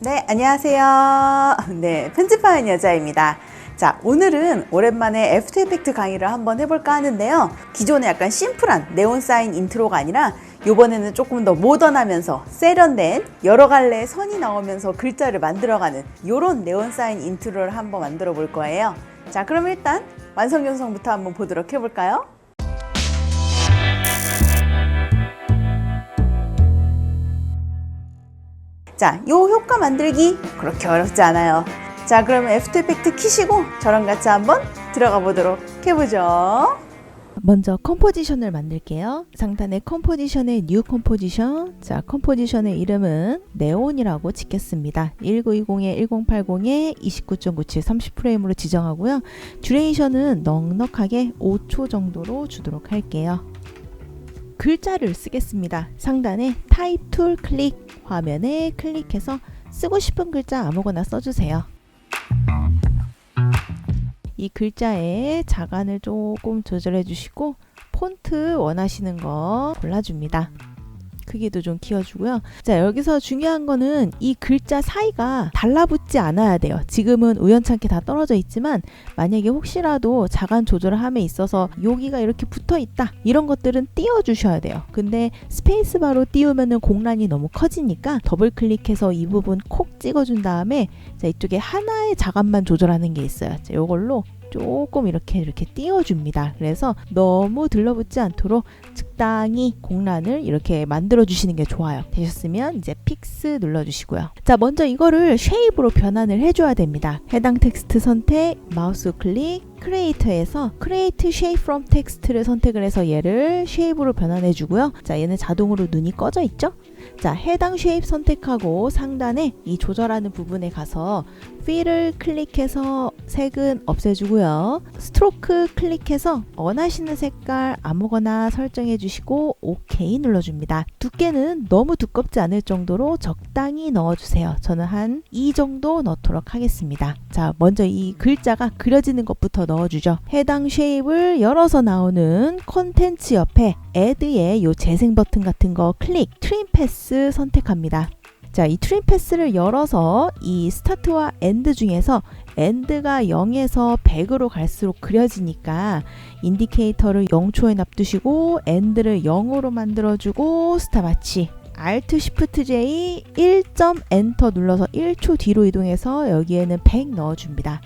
네, 안녕하세요. 네, 편집하는 여자입니다. 자, 오늘은 오랜만에 애프터 이펙트 강의를 한번 해볼까 하는데요. 기존에 약간 심플한 네온 사인 인트로가 아니라 이번에는 조금 더 모던하면서 세련된 여러 갈래의 선이 나오면서 글자를 만들어가는 이런 네온 사인 인트로를 한번 만들어 볼 거예요. 자, 그럼 일단 완성 연성부터 한번 보도록 해볼까요? 자, 요 효과 만들기 그렇게 어렵지 않아요. 자, 그러면 애프터 이펙트 키시고 저랑 같이 한번 들어가 보도록 해보죠. 먼저 컴포지션을 만들게요. 상단에 컴포지션의 뉴 컴포지션. 자, 컴포지션의 이름은 네온이라고 짓겠습니다. 1920에 1080에 29.97 30프레임으로 지정하고요. 듀레이션은 넉넉하게 5초 정도로 주도록 할게요. 글자를 쓰겠습니다. 상단에 타입 툴 클릭 화면에 클릭해서 쓰고 싶은 글자 아무거나 써주세요. 이 글자의 자간을 조금 조절해 주시고 폰트 원하시는 거 골라줍니다. 크기도 좀 키워주고요. 자, 여기서 중요한 거는 이 글자 사이가 달라붙지 않아야 돼요. 지금은 우연찮게 다 떨어져 있지만 만약에 혹시라도 자간 조절을 함에 있어서 여기가 이렇게 붙어 있다. 이런 것들은 띄워 주셔야 돼요. 근데 스페이스바로 띄우면은 공란이 너무 커지니까 더블 클릭해서 이 부분 콕 찍어 준 다음에 자, 이쪽에 하나의 자간만 조절하는 게 있어요. 자, 요걸로 조금 이렇게 이렇게 띄워줍니다. 그래서 너무 들러붙지 않도록 적당히 공란을 이렇게 만들어 주시는 게 좋아요. 되셨으면 이제 픽스 눌러 주시고요. 자, 먼저 이거를 쉐입으로 변환을 해줘야 됩니다. 해당 텍스트 선택, 마우스 클릭, 크리에이터에서 크리에이트 쉐입 프롬 텍스트를 선택을 해서 얘를 쉐입으로 변환해 주고요. 자, 얘는 자동으로 눈이 꺼져 있죠? 자, 해당 쉐입 선택하고 상단에 이 조절하는 부분에 가서 필을 클릭해서 색은 없애주고요. 스트로크 클릭해서 원하시는 색깔 아무거나 설정해 주시고 OK 눌러줍니다. 두께는 너무 두껍지 않을 정도로 적당히 넣어주세요. 저는 한 이 정도 넣도록 하겠습니다. 자, 먼저 이 글자가 그려지는 것부터 넣어 주죠. 해당 쉐입을 열어서 나오는 콘텐츠 옆에 애드의 요 재생 버튼 같은 거 클릭, 트림 패스 선택합니다. 자, 이 트림 패스를 열어서 이 스타트와 엔드 중에서 엔드가 0에서 100으로 갈수록 그려지니까 인디케이터를 0초에 납두시고 엔드를 0으로 만들어주고 스타마치 Alt Shift J 1점 엔터 눌러서 1초 뒤로 이동해서 여기에는 100 넣어줍니다.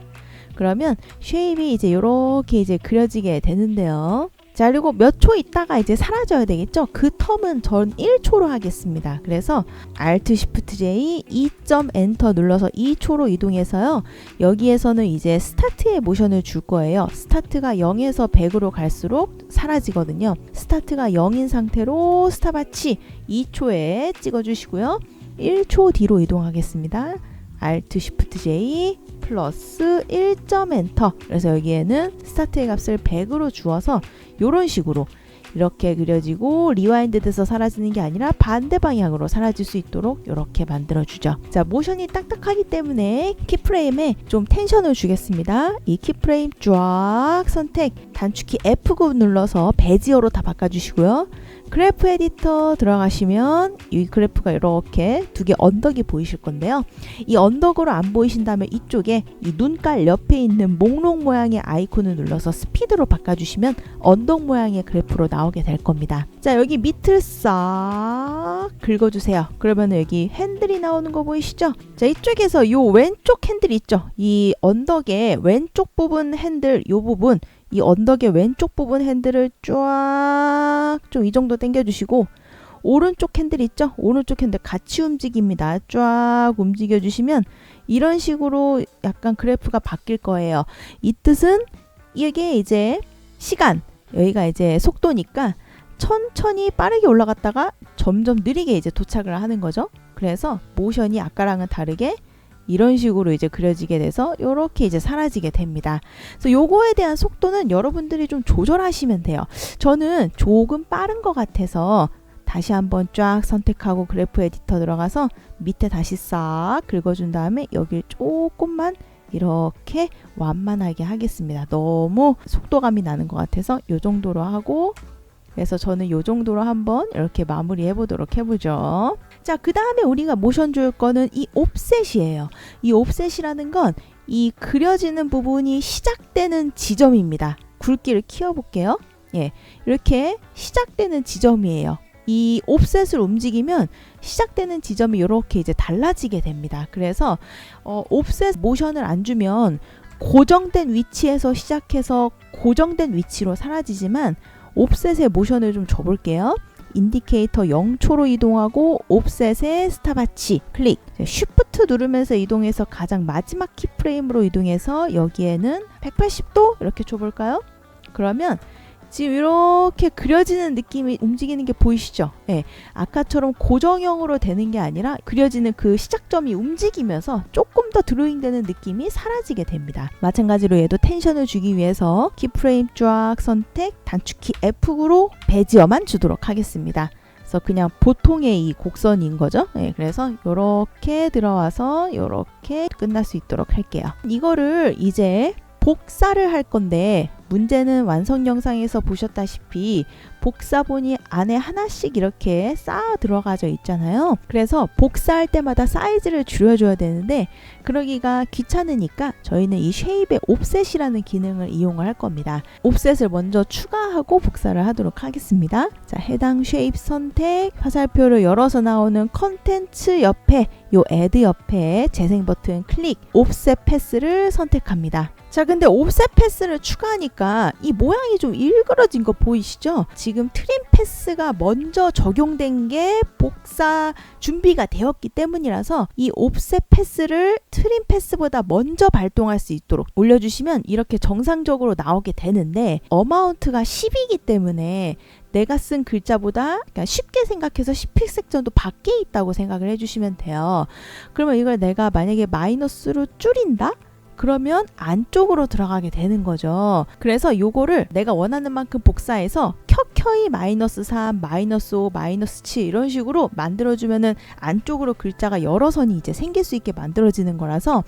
그러면 쉐입이 이제 이렇게 이제 그려지게 되는데요. 자, 그리고 몇 초 있다가 이제 사라져야 되겠죠? 그 텀은 전 1초로 하겠습니다. 그래서 Alt Shift J 2점 엔터 눌러서 2초로 이동해서요. 여기에서는 이제 스타트의 모션을 줄 거예요. 스타트가 0에서 100으로 갈수록 사라지거든요. 스타트가 0인 상태로 스타바치 2초에 찍어 주시고요. 1초 뒤로 이동하겠습니다. Alt Shift J 플러스 1점 엔터. 그래서 여기에는 스타트의 값을 100으로 주어서 이런 식으로 이렇게 그려지고 리와인드 돼서 사라지는 게 아니라 반대 방향으로 사라질 수 있도록 이렇게 만들어 주죠. 자, 모션이 딱딱하기 때문에 키프레임에 좀 텐션을 주겠습니다. 이 키프레임 쫙 선택 단축키 F9 눌러서 베지어로 다 바꿔 주시고요. 그래프 에디터 들어가시면 이 그래프가 이렇게 두 개 언덕이 보이실 건데요. 이 언덕으로 안 보이신다면 이쪽에 이 눈깔 옆에 있는 목록 모양의 아이콘을 눌러서 스피드로 바꿔주시면 언덕 모양의 그래프로 나오게 될 겁니다. 자 여기 밑을 싹 긁어주세요. 그러면 여기 핸들이 나오는 거 보이시죠? 자 이쪽에서 이 왼쪽 핸들 있죠? 이 언덕의 왼쪽 부분 핸들 이 부분 이 언덕의 왼쪽 부분 핸들을 쫙 좀 이 정도 당겨주시고 오른쪽 핸들 있죠? 오른쪽 핸들 같이 움직입니다. 쫙 움직여 주시면 이런 식으로 약간 그래프가 바뀔 거예요. 이 뜻은 이게 이제 시간 여기가 이제 속도니까 천천히 빠르게 올라갔다가 점점 느리게 이제 도착을 하는 거죠. 그래서 모션이 아까랑은 다르게 이런 식으로 이제 그려지게 돼서 이렇게 이제 사라지게 됩니다. 그래서 요거에 대한 속도는 여러분들이 좀 조절하시면 돼요. 저는 조금 빠른 것 같아서 다시 한번 쫙 선택하고 그래프 에디터 들어가서 밑에 다시 싹 긁어준 다음에 여길 조금만 이렇게 완만하게 하겠습니다. 너무 속도감이 나는 것 같아서 이 정도로 하고 그래서 저는 요 정도로 한번 이렇게 마무리해 보도록 해보죠. 자, 그 다음에 우리가 모션 줄 거는 이 옵셋이에요. 이 옵셋이라는 건 이 그려지는 부분이 시작되는 지점입니다. 굵기를 키워볼게요. 예, 이렇게 시작되는 지점이에요. 이 옵셋을 움직이면 시작되는 지점이 이렇게 이제 달라지게 됩니다. 그래서 어, 옵셋 모션을 안 주면 고정된 위치에서 시작해서 고정된 위치로 사라지지만 옵셋의 모션을 좀 줘볼게요. 인디케이터 0초로 이동하고 옵셋의 스타바치 클릭 쉬프트 누르면서 이동해서 가장 마지막 키프레임으로 이동해서 여기에는 180도 이렇게 줘볼까요? 그러면 지금 이렇게 그려지는 느낌이 움직이는 게 보이시죠? 예. 아까처럼 고정형으로 되는 게 아니라 그려지는 그 시작점이 움직이면서 조금 더 드로잉 되는 느낌이 사라지게 됩니다. 마찬가지로 얘도 텐션을 주기 위해서 키프레임 쫙 선택, 단축키 F로 베지어만 주도록 하겠습니다. 그래서 그냥 보통의 이 곡선인 거죠. 예, 그래서 이렇게 들어와서 이렇게 끝날 수 있도록 할게요. 이거를 이제 복사를 할 건데 문제는 완성 영상에서 보셨다시피 복사본이 안에 하나씩 이렇게 쌓아 들어가져 있잖아요. 그래서 복사할 때마다 사이즈를 줄여줘야 되는데 그러기가 귀찮으니까 저희는 이 쉐입의 옵셋이라는 기능을 이용을 할 겁니다. 옵셋을 먼저 추가하고 복사를 하도록 하겠습니다. 자, 해당 쉐입 선택, 화살표를 열어서 나오는 컨텐츠 옆에 요 애드 옆에 재생 버튼 클릭, 옵셋 패스를 선택합니다. 자, 근데 옵셋 패스를 추가하니까 이 모양이 좀 일그러진 거 보이시죠? 트림 패스가 먼저 적용된 게 복사 준비가 되었기 때문이라서 이 옵셋 패스를 트림 패스보다 먼저 발동할 수 있도록 올려주시면 이렇게 정상적으로 나오게 되는데 어마운트가 10이기 때문에 내가 쓴 글자보다 그러니까 쉽게 생각해서 10픽셀 정도 밖에 있다고 생각을 해주시면 돼요. 그러면 이걸 내가 만약에 마이너스로 줄인다? 그러면 안쪽으로 들어가게 되는 거죠. 그래서 요거를 내가 원하는 만큼 복사해서 켜켜이 마이너스 3, 마이너스 5, 마이너스 7 이런 식으로 만들어주면은 안쪽으로 글자가 여러 선이 이제 생길 수 있게 만들어지는 거라서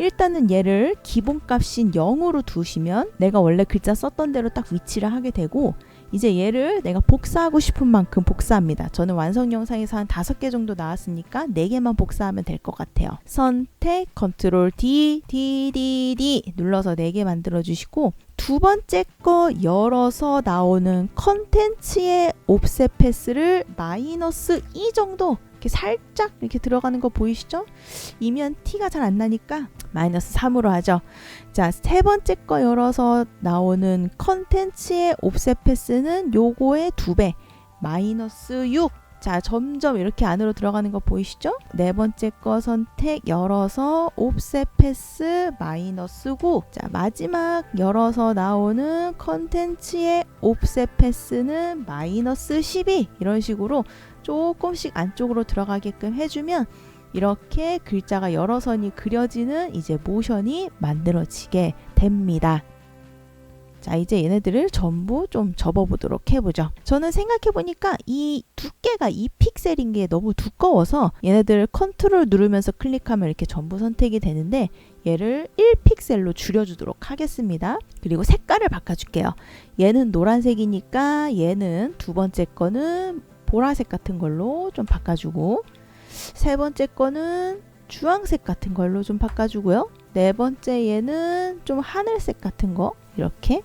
일단은 얘를 기본값인 0으로 두시면 내가 원래 글자 썼던 대로 딱 위치를 하게 되고 이제 얘를 내가 복사하고 싶은 만큼 복사합니다. 저는 완성 영상에서 한 다섯 개 정도 나왔으니까 네 개만 복사하면 될 것 같아요. 선택, 컨트롤 D, D, D, D 눌러서 네 개 만들어 주시고 두 번째 거 열어서 나오는 컨텐츠의 옵셋 패스를 마이너스 2 정도 이렇게 살짝 이렇게 들어가는 거 보이시죠? 이면 티가 잘 안 나니까 마이너스 3으로 하죠. 자, 세 번째 거 열어서 나오는 컨텐츠의 옵셋 패스는 요거의 두 배, 마이너스 6. 자, 점점 이렇게 안으로 들어가는 거 보이시죠? 네 번째 거 선택 열어서 옵셋 패스 마이너스 9. 자, 마지막 열어서 나오는 컨텐츠의 옵셋 패스는 마이너스 12. 이런 식으로 조금씩 안쪽으로 들어가게끔 해주면 이렇게 글자가 여러 선이 그려지는 이제 모션이 만들어지게 됩니다. 자, 이제 얘네들을 전부 좀 접어보도록 해보죠. 저는 생각해보니까 이 두께가 2픽셀인 게 너무 두꺼워서 얘네들을 컨트롤 누르면서 클릭하면 이렇게 전부 선택이 되는데 얘를 1픽셀로 줄여주도록 하겠습니다. 그리고 색깔을 바꿔줄게요. 얘는 노란색이니까 얘는 두 번째 거는 보라색 같은 걸로 좀 바꿔주고 세 번째 거는 주황색 같은 걸로 좀 바꿔주고요. 네 번째 얘는 좀 하늘색 같은 거 이렇게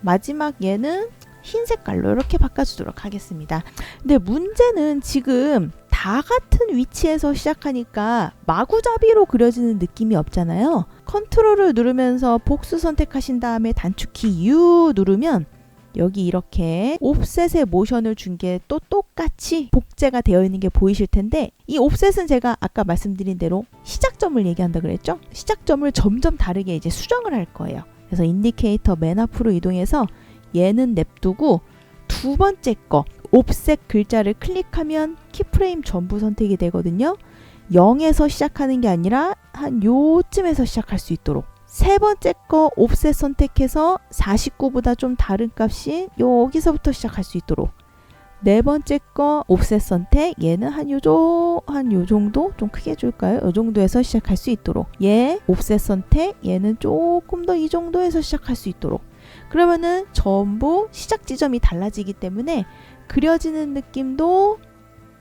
마지막 얘는 흰 색깔로 이렇게 바꿔주도록 하겠습니다. 근데 문제는 지금 다 같은 위치에서 시작하니까 마구잡이로 그려지는 느낌이 없잖아요. 컨트롤을 누르면서 복수 선택하신 다음에 단축키 U 누르면 여기 이렇게 옵셋의 모션을 준 게 또 똑같이 복제가 되어 있는 게 보이실 텐데 이 옵셋은 제가 아까 말씀드린 대로 시작점을 얘기한다 그랬죠? 시작점을 점점 다르게 이제 수정을 할 거예요. 그래서 인디케이터 맨 앞으로 이동해서 얘는 냅두고 두 번째 거 옵셋 글자를 클릭하면 키프레임 전부 선택이 되거든요. 0에서 시작하는 게 아니라 한 요쯤에서 시작할 수 있도록 세 번째 거 옵셋 선택해서 49보다 좀 다른 값이 여기서부터 시작할 수 있도록 네 번째 거 옵셋 선택 얘는 한 요정 한요 정도 좀 크게 해줄까요? 요 정도에서 시작할 수 있도록 얘 옵셋 선택 얘는 조금 더 이 정도에서 시작할 수 있도록 그러면은 전부 시작 지점이 달라지기 때문에 그려지는 느낌도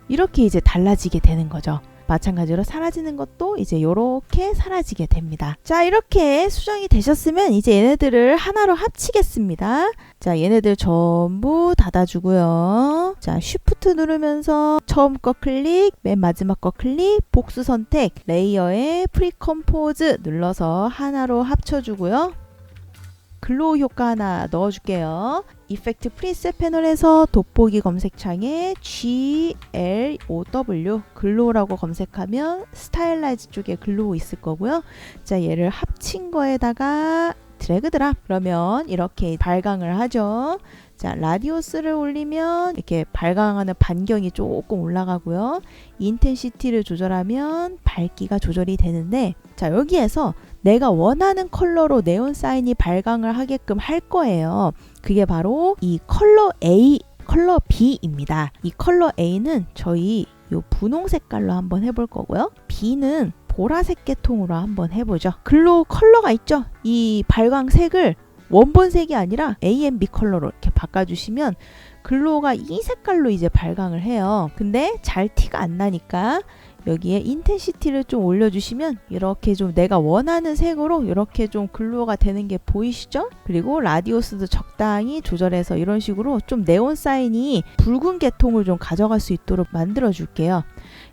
이렇게 이제 달라지게 되는 거죠. 마찬가지로 사라지는 것도 이제 이렇게 사라지게 됩니다. 자, 이렇게 수정이 되셨으면 이제 얘네들을 하나로 합치겠습니다. 자, 얘네들 전부 닫아주고요. 자, 쉬프트 누르면서 처음 거 클릭, 맨 마지막 거 클릭, 복수 선택, 레이어에 프리컴포즈 눌러서 하나로 합쳐주고요. 글로우 효과 하나 넣어줄게요. 이펙트 프리셋 패널에서 돋보기 검색창에 GLOW 글로우라고 검색하면 스타일라이즈 쪽에 글로우 있을 거고요. 자, 얘를 합친 거에다가 드래그 드랍 그러면 이렇게 발광을 하죠. 자, 라디오스를 올리면 이렇게 발광하는 반경이 조금 올라가고요. 인텐시티를 조절하면 밝기가 조절이 되는데 자, 여기에서 내가 원하는 컬러로 네온 사인이 발광을 하게끔 할 거예요. 그게 바로 이 컬러 A, 컬러 B입니다. 이 컬러 A는 저희 요 분홍 색깔로 한번 해볼 거고요. B는 보라색 계통으로 한번 해보죠. 글로우 컬러가 있죠? 이 발광색을 원본 색이 아니라 AMB 컬러로 이렇게 바꿔주시면 글로우가 이 색깔로 이제 발광을 해요. 근데 잘 티가 안 나니까 여기에 인텐시티를 좀 올려주시면 이렇게 좀 내가 원하는 색으로 이렇게 좀 글로우가 되는 게 보이시죠? 그리고 라디오스도 적당히 조절해서 이런 식으로 좀 네온 사인이 붉은 계통을 좀 가져갈 수 있도록 만들어 줄게요.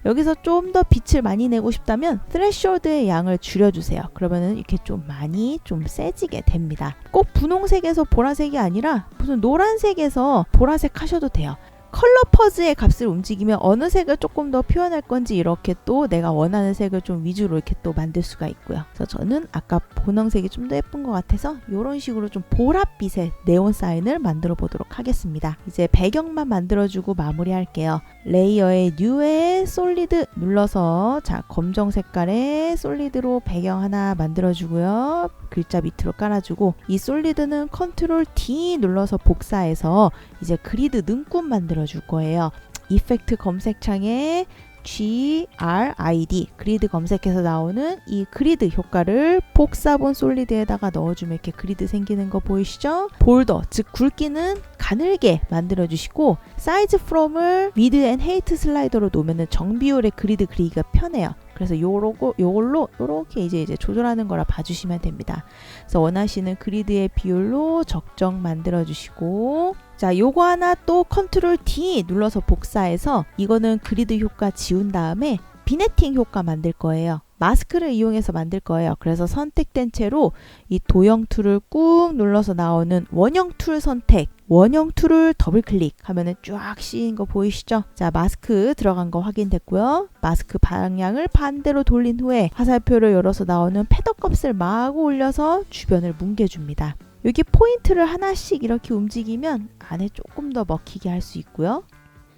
여기서 좀 더 빛을 많이 내고 싶다면 스레시홀드의 양을 줄여주세요. 그러면은 이렇게 좀 많이 좀 세지게 됩니다. 꼭 분홍색에서 보라색이 아니라 무슨 노란색에서 보라색 하셔도 돼요. 컬러 퍼즈의 값을 움직이면 어느 색을 조금 더 표현할 건지 이렇게 또 내가 원하는 색을 좀 위주로 이렇게 또 만들 수가 있고요. 그래서 저는 아까 분홍색이 좀 더 예쁜 것 같아서 이런 식으로 좀 보랏빛의 네온 사인을 만들어 보도록 하겠습니다. 이제 배경만 만들어주고 마무리할게요. 레이어의 뉴에 솔리드 눌러서 자 검정 색깔의 솔리드로 배경 하나 만들어주고요. 글자 밑으로 깔아주고 이 솔리드는 컨트롤 D 눌러서 복사해서 이제 그리드 눈금 만들어 줄 거예요. 이펙트 검색창에 GRID 그리드 검색해서 나오는 이 그리드 효과를 복사본 솔리드에다가 넣어주면 이렇게 그리드 생기는 거 보이시죠? 볼더 즉 굵기는 가늘게 만들어 주시고 사이즈 프롬을 위드 앤 헤이트 슬라이더로 놓으면 정비율의 그리드 그리기가 편해요. 그래서 요러고 요걸로 요렇게 이제 이제 조절하는 거라 봐주시면 됩니다. 그래서 원하시는 그리드의 비율로 적정 만들어 주시고 자 요거 하나 또 컨트롤 D 눌러서 복사해서 이거는 그리드 효과 지운 다음에 비네팅 효과 만들 거예요. 마스크를 이용해서 만들 거예요. 그래서 선택된 채로 이 도형 툴을 꾹 눌러서 나오는 원형 툴 선택 원형 툴을 더블 클릭하면은 쫙 씌인 거 보이시죠? 자, 마스크 들어간 거 확인됐고요. 마스크 방향을 반대로 돌린 후에 화살표를 열어서 나오는 패더 값을 마구 올려서 주변을 뭉개줍니다. 여기 포인트를 하나씩 이렇게 움직이면 안에 조금 더 먹히게 할 수 있고요.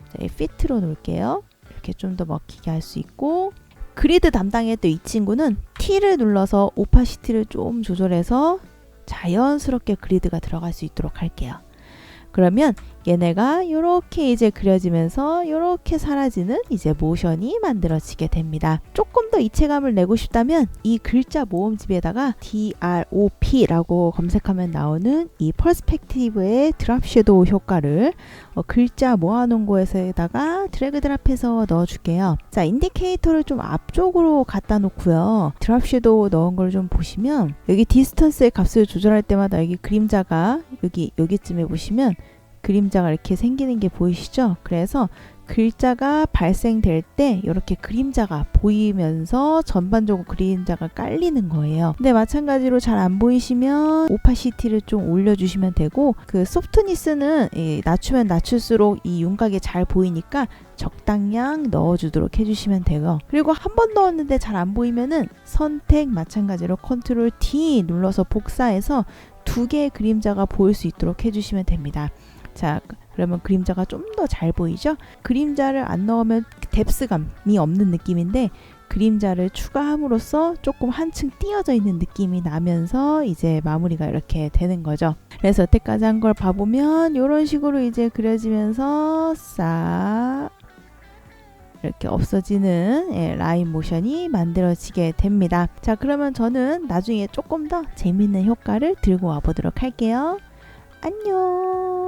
자, 피트로 놓을게요. 이렇게 좀 더 먹히게 할 수 있고 그리드 담당했던 이 친구는 T를 눌러서 오파시티를 좀 조절해서 자연스럽게 그리드가 들어갈 수 있도록 할게요. 그러면 얘네가 이렇게 이제 그려지면서 이렇게 사라지는 이제 모션이 만들어지게 됩니다. 조금 더 이체감을 내고 싶다면 이 글자 모음집에다가 DROP라고 검색하면 나오는 이 퍼스펙티브의 드랍 섀도우 효과를 어, 글자 모아놓은 거에서다가 드래그 드랍해서 넣어줄게요. 자, 인디케이터를 좀 앞쪽으로 갖다 놓고요. 드랍 섀도우 넣은 걸 좀 보시면 여기 디스턴스의 값을 조절할 때마다 여기 그림자가 여기 여기쯤에 보시면 그림자가 이렇게 생기는 게 보이시죠? 그래서 글자가 발생될 때 이렇게 그림자가 보이면서 전반적으로 그림자가 깔리는 거예요. 근데 마찬가지로 잘 안 보이시면 오파시티를 좀 올려주시면 되고 그 소프트니스는 이 낮추면 낮출수록 이 윤곽이 잘 보이니까 적당량 넣어주도록 해주시면 되고 그리고 한 번 넣었는데 잘 안 보이면은 선택 마찬가지로 컨트롤 D 눌러서 복사해서 두 개의 그림자가 보일 수 있도록 해주시면 됩니다. 자, 그러면 그림자가 좀 더 잘 보이죠? 그림자를 안 넣으면 뎁스감이 없는 느낌인데 그림자를 추가함으로써 조금 한층 띄어져 있는 느낌이 나면서 이제 마무리가 이렇게 되는 거죠. 그래서 여태까지 한 걸 봐보면 이런 식으로 이제 그려지면서 싹 이렇게 없어지는 예, 라인 모션이 만들어지게 됩니다. 자, 그러면 저는 나중에 조금 더 재밌는 효과를 들고 와 보도록 할게요. 안녕.